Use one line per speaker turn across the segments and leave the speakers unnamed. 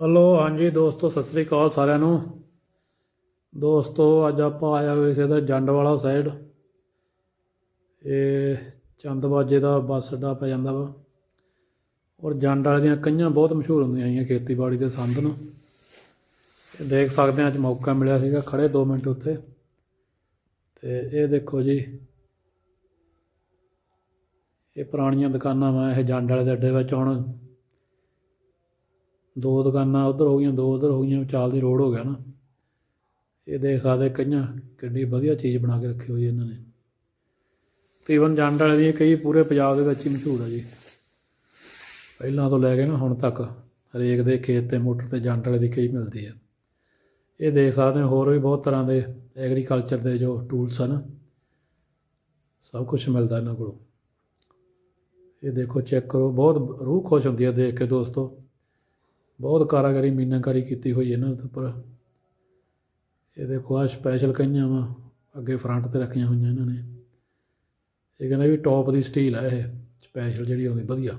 Hello, ਹਾਂਜੀ ਦੋਸਤੋ, ਸਤਿ ਸ੍ਰੀ ਅਕਾਲ ਸਾਰਿਆਂ ਨੂੰ। ਦੋਸਤੋ, ਅੱਜ ਆਪਾਂ ਆਇਆ ਹੋਏ ਸੀ ਇਹਦਾ ਜੰਡ ਵਾਲਾ ਸਾਈਡ ਇਹ ਚੰਦਬਾਜੇ ਦਾ ਬੱਸ ਅੱਡਾ ਪੈ ਜਾਂਦਾ ਵਾ। ਔਰ ਜੰਡ ਵਾਲੇ ਦੀਆਂ ਕਈਆਂ ਬਹੁਤ ਮਸ਼ਹੂਰ ਹੁੰਦੀਆਂ ਹੈਗੀਆਂ ਖੇਤੀਬਾੜੀ ਦੇ ਸੰਦ ਨੂੰ। ਇਹ ਦੇਖ ਸਕਦੇ ਹਾਂ ਅੱਜ ਮੌਕਾ ਮਿਲਿਆ ਸੀਗਾ, ਖੜੇ 2 ਮਿੰਟ ਉੱਥੇ ਤੇ ਇਹ ਦੇਖੋ ਜੀ, ਇਹ ਪੁਰਾਣੀਆਂ ਦੁਕਾਨਾਂ ਵਾ, ਇਹ ਜੰਡ ਵਾਲੇ ਦੇ ਅੱਡੇ ਵਿੱਚ ਹੁਣ ਦੋ ਦੁਕਾਨਾਂ ਉਧਰ ਹੋ ਗਈਆਂ, ਦੋ ਉਧਰ ਹੋ ਗਈਆਂ ਵਿਚਾਲ ਦੀ ਰੋਡ ਹੋ ਗਿਆ ਨਾ। ਇਹ ਦੇਖ ਸਕਦੇ ਕਈਆਂ, ਕਿੰਨੀ ਵਧੀਆ ਚੀਜ਼ ਬਣਾ ਕੇ ਰੱਖੀ ਹੋਈ ਇਹਨਾਂ ਨੇ। ਤੀਵਨ ਜੰਡ ਵਾਲੇ ਦੀ ਕਈ ਪੂਰੇ ਪੰਜਾਬ ਦੇ ਵਿੱਚ ਹੀ ਮਸ਼ਹੂਰ ਹੈ ਜੀ। ਪਹਿਲਾਂ ਤੋਂ ਲੈ ਕੇ ਨਾ ਹੁਣ ਤੱਕ ਹਰੇਕ ਦੇ ਖੇਤ ਤੇ ਮੋਟਰ ਤੇ ਜੰਡ ਵਾਲੇ ਦੀ ਕਈ ਮਿਲਦੀ ਹੈ ਇਹ ਦੇਖ ਸਕਦੇ ਹੋ, ਹੋਰ ਵੀ ਬਹੁਤ ਤਰ੍ਹਾਂ ਦੇ ਐਗਰੀਕਲਚਰ ਦੇ ਜੋ ਟੂਲਸ ਹਨ ਸਭ ਕੁਝ ਮਿਲਦਾ ਇਹਨਾਂ ਕੋਲੋਂ। ਇਹ ਦੇਖੋ ਚੈੱਕ ਕਰੋ, ਬਹੁਤ ਰੂਹ ਖੁਸ਼ ਹੁੰਦੀ ਹੈ ਦੇਖ ਕੇ ਦੋਸਤੋ। ਬਹੁਤ ਕਾਰਾਗਰੀ, ਮੀਨਾਕਾਰੀ ਕੀਤੀ ਹੋਈ ਇਹਨਾਂ ਦੇ ਉੱਪਰ। ਇਹ ਦੇਖੋ ਆ ਸਪੈਸ਼ਲ ਕਈਆਂ ਵਾ, ਅੱਗੇ ਫਰੰਟ ਤੇ ਰੱਖੀਆਂ ਹੋਈਆਂ ਇਹਨਾਂ ਨੇ। ਇਹ ਕਹਿੰਦਾ ਵੀ ਟੌਪ ਦੀ ਸਟੀਲ ਆ ਇਹ ਸਪੈਸ਼ਲ ਜਿਹੜੀ ਆਉਂਦੀ, ਵਧੀਆ।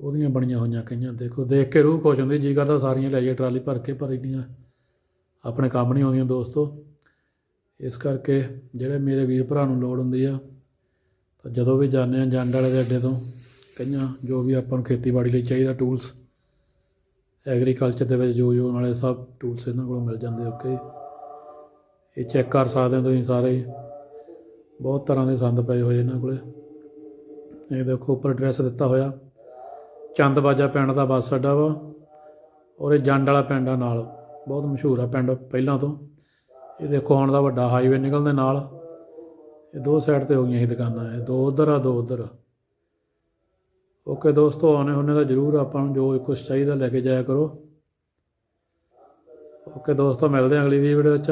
ਉਹਦੀਆਂ ਬਣੀਆਂ ਹੋਈਆਂ ਕਈਆਂ, ਦੇਖੋ, ਦੇਖ ਕੇ ਰੂਹ ਖੁਸ਼ ਹੁੰਦੀ, ਜੀ ਕਰਦਾ ਸਾਰੀਆਂ ਲੈ ਜਾਈਏ, ਟਰਾਲੀ ਭਰ ਕੇ ਪਰ ਇੰਨੀਆਂ। ਆਪਣੇ ਕੰਮ ਨਹੀਂ ਆਉਂਦੀਆਂ ਦੋਸਤੋ। ਇਸ ਕਰਕੇ ਜਿਹੜੇ ਮੇਰੇ ਵੀਰ ਭਰਾ ਨੂੰ ਲੋੜ ਹੁੰਦੀ ਆ, ਤਾਂ ਜਦੋਂ ਵੀ ਜਾਂਦੇ ਆ ਜੰਡ ਵਾਲੇ ਦੇ ਅੱਡੇ ਤੋਂ, ਕਈਆਂ ਜੋ ਵੀ ਆਪਾਂ ਨੂੰ ਖੇਤੀਬਾੜੀ ਲਈ ਚਾਹੀਦਾ ਟੂਲਸ ਐਗਰੀਕਲਚਰ ਦੇ ਵਿੱਚ ਜੋ ਜੋ ਵਾਲੇ ਸਭ ਟੂਲਸ ਇਹਨਾਂ ਕੋਲੋਂ ਮਿਲ ਜਾਂਦੇ ਓਕੇ ਇਹ ਚੈੱਕ ਕਰ ਸਕਦੇ ਹੋ ਤੁਸੀਂ ਸਾਰੇ। ਬਹੁਤ ਤਰ੍ਹਾਂ ਦੇ ਸੰਦ ਪਏ ਹੋਏ ਇਹਨਾਂ ਕੋਲੇ। ਇਹ ਦੇਖੋ, ਉੱਪਰ ਐਡਰੈਸ ਦਿੱਤਾ ਹੋਇਆ। ਚੰਦਬਾਜਾ ਪਿੰਡ ਦਾ ਬੱਸ ਅੱਡਾ ਵਾ ਔਰ ਇਹ ਜੰਡ ਵਾਲਾ ਪਿੰਡ ਆ ਨਾਲ। ਬਹੁਤ ਮਸ਼ਹੂਰ ਆ ਪਿੰਡ ਪਹਿਲਾਂ ਤੋਂ। ਇਹ ਦੇਖੋ ਹੁਣ ਦਾ ਵੱਡਾ ਹਾਈਵੇ ਨਿਕਲਦੇ ਨਾਲ। ਇਹ ਦੋ ਸਾਈਡ ਤੇ ਹੋ ਗਈਆਂ ਇਹ ਦੁਕਾਨਾਂ। ਇਹ ਦੋ ਉਧਰ ਆ, ਦੋ ਉਧਰ ਆ। ਓਕੇ ਦੋਸਤੋ, ਆਉਣੇ ਹੁੰਨੇ ਤਾਂ ਜਰੂਰ ਆਪਾਂ ਨੂੰ ਜੋ ਕੁਝ ਚਾਹੀਦਾ ਲੈ ਕੇ ਜਾਇਆ ਕਰੋ। ਓਕੇ ਦੋਸਤੋ, ਮਿਲਦੇ ਹਾਂ ਅਗਲੀ ਦੀ ਵੀਡੀਓ 'ਚ।